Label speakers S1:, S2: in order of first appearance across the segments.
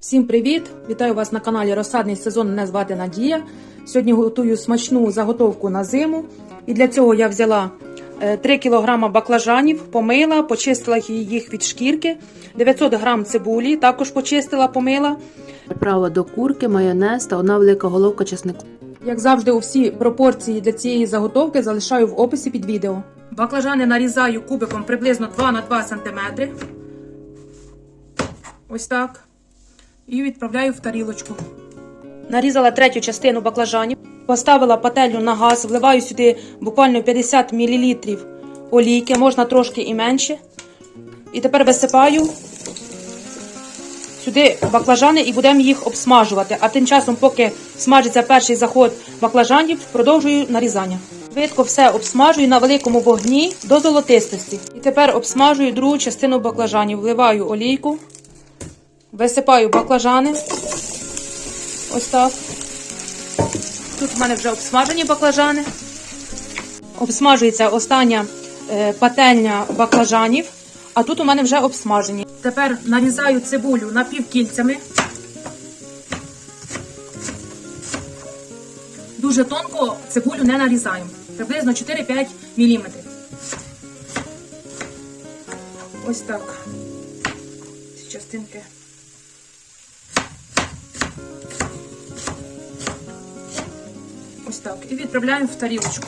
S1: Всім привіт! Вітаю вас на каналі Розсадний сезон. Мене звати Надія. Сьогодні готую смачну заготовку на зиму. І для цього я взяла е, 3 кг баклажанів, помила, почистила їх від шкірки, 900 г цибулі, також почистила, помила.
S2: Приправа до курки, майонез та одна велика головка чеснику.
S1: Як завжди, усі пропорції для цієї заготовки залишаю в описі під відео. Баклажани нарізаю кубиком приблизно 2 на 2 см. Ось так. І відправляю в тарілочку. Нарізала третю частину баклажанів, поставила пательню на газ, вливаю сюди буквально 50 мл олійки, можна трошки і менше. І тепер висипаю сюди баклажани і будемо їх обсмажувати. А тим часом, поки смажиться перший заход баклажанів, продовжую нарізання. Швидко все обсмажую на великому вогні до золотистості. І тепер обсмажую другу частину баклажанів. Вливаю олійку, висипаю баклажани. Ось так. Тут в мене вже обсмажені баклажани. Обсмажується остання е, пательня баклажанів, а тут у мене вже обсмажені. Тепер нарізаю цибулю напівкільцями. Дуже тонко цибулю не нарізаємо. Приблизно 4-5 мм. Ось так. Ці частинки. Ось так. І відправляємо в тарілочку.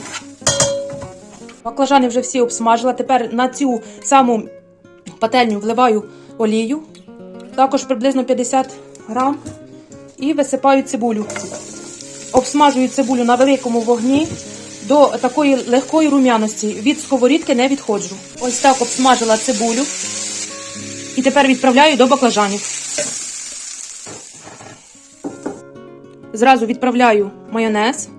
S1: Баклажани вже всі обсмажила. Тепер на цю саму пательню вливаю олію, також приблизно 50 грам, і висипаю цибулю. Обсмажую цибулю на великому вогні до такої легкої рум'яності. Від сковорідки не відходжу. Ось так обсмажила цибулю. І тепер відправляю до баклажанів. Зразу відправляю майонез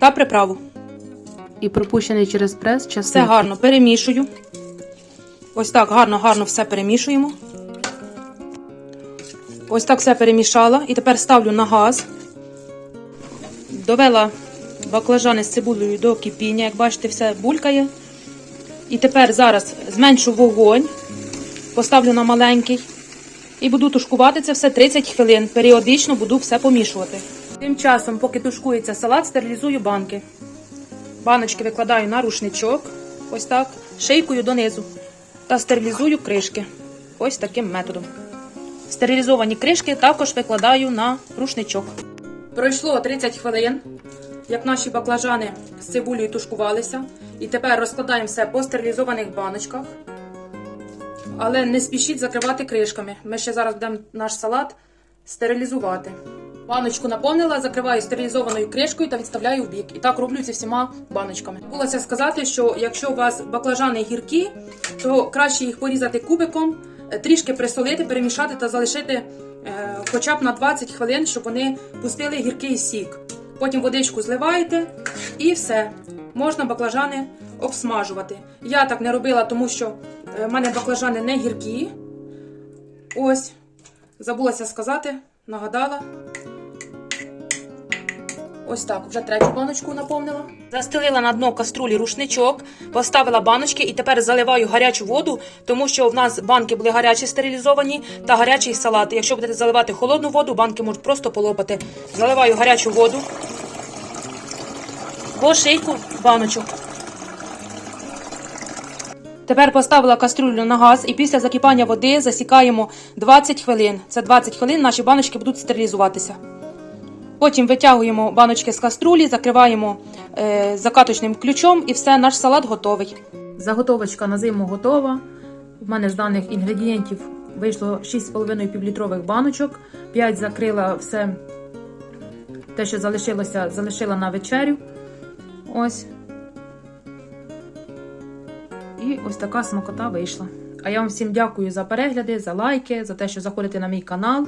S1: та приправу.
S2: І пропущений через прес
S1: Все гарно перемішую. Ось так гарно-гарно все перемішуємо. Ось так все перемішала. І тепер ставлю на газ. Довела баклажани з цибулею до кипіння. Як бачите, все булькає. І тепер зараз зменшу вогонь, поставлю на маленький. І буду тушкувати це все 30 хвилин. Періодично буду все помішувати. Тим часом, поки тушкується салат, стерилізую банки. Баночки викладаю на рушничок, ось так, шийкою донизу. Та стерилізую кришки. Ось таким методом. Стерилізовані кришки також викладаю на рушничок. Пройшло 30 хвилин, як наші баклажани з цибулею тушкувалися. І тепер розкладаємо все по стерилізованих баночках. Але не спішіть закривати кришками. Ми ще зараз будемо наш салат стерилізувати. Баночку наповнила, закриваю стерилізованою кришкою та відставляю в бік. І так роблю зі всіма баночками. Булося сказати, що якщо у вас баклажани гіркі, то краще їх порізати кубиком, е, трішки присолити, перемішати та залишити е, хоча б на 20 хвилин, щоб вони пустили гіркий сік. Потім водичку зливаєте і все. Можна баклажани обсмажувати. Я так не робила, тому що е, в мене баклажани не гіркі. Ось, забулася сказати, нагадала. Ось так, вже третю баночку наповнила. Застелила на дно каструлі рушничок, поставила баночки і тепер заливаю гарячу воду, тому що в нас банки були гарячі стерилізовані та гарячий салат. Якщо будете заливати холодну воду, банки можуть просто полопати. Заливаю гарячу воду по шийку баночок. Тепер поставила каструлю на газ і після закипання води засікаємо 20 хвилин. Це 20 хвилин наші баночки будуть стерилізуватися. Потім витягуємо баночки з каструлі, закриваємо е, закаточним ключом і все, наш салат готовий. Заготовочка на зиму готова. У мене з даних інгредієнтів вийшло 6,5 півлітрових баночок. 5 закрила все те, що залишилося, залишила на вечерю. Ось. І ось така смакота вийшла. А я вам всім дякую за перегляди, за лайки, за те, що заходите на мій канал.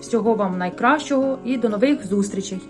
S1: Всього вам найкращого і до нових зустрічей!